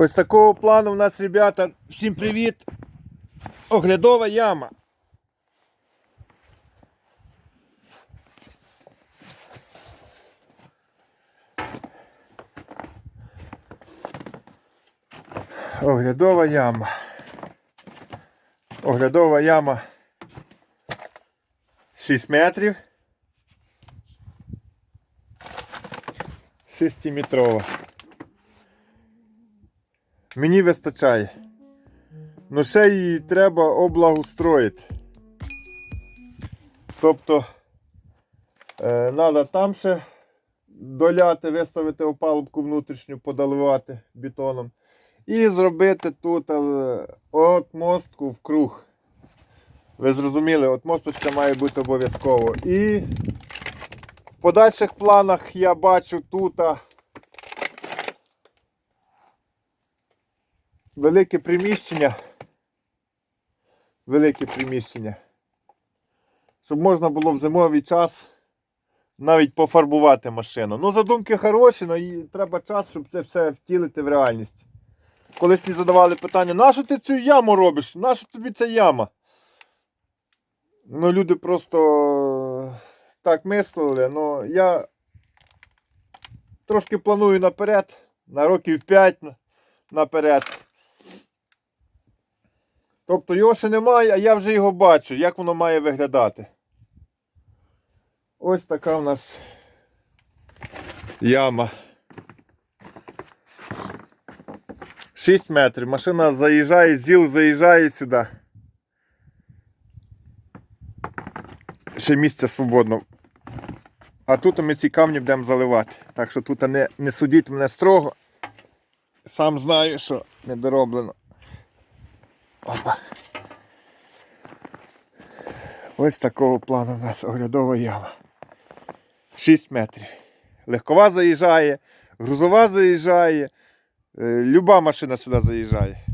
Ось такого плану у нас, ребята, всім привіт. Оглядова яма. Оглядова яма. Оглядова яма 6 метрів. 6-метрова. Мені вистачає. Ну ще її треба облагоустроїти. Тобто треба там ще доляти, виставити опалубку внутрішню, подаливати бетоном. І зробити тут е, отмостку в круг. Ви зрозуміли, отмосточка має бути обов'язково. І в подальших планах я бачу тут велике приміщення. Велике приміщення. Щоб можна було в зимовий час навіть пофарбувати машину. Ну, задумки хороші, але треба час, щоб це все втілити в реальність. Колись мені задавали питання, нащо ти цю яму робиш? Нащо тобі ця яма? Ну, люди просто так мислили. Ну, я трошки планую наперед, на років 5 наперед. Тобто його ще немає, а я вже його бачу, як воно має виглядати. Ось така в нас яма. 6 метрів. Машина заїжджає, ЗІЛ заїжджає сюди. Ще місце свободно. А тут ми ці камні будемо заливати. Так що тут не, не судіть мене строго. Сам знаю, що не дороблено. Опа. Ось такого плану у нас оглядова яма. 6 метрів. Легкова заїжджає, грузова заїжджає. Е, Люба машина сюди заїжджає.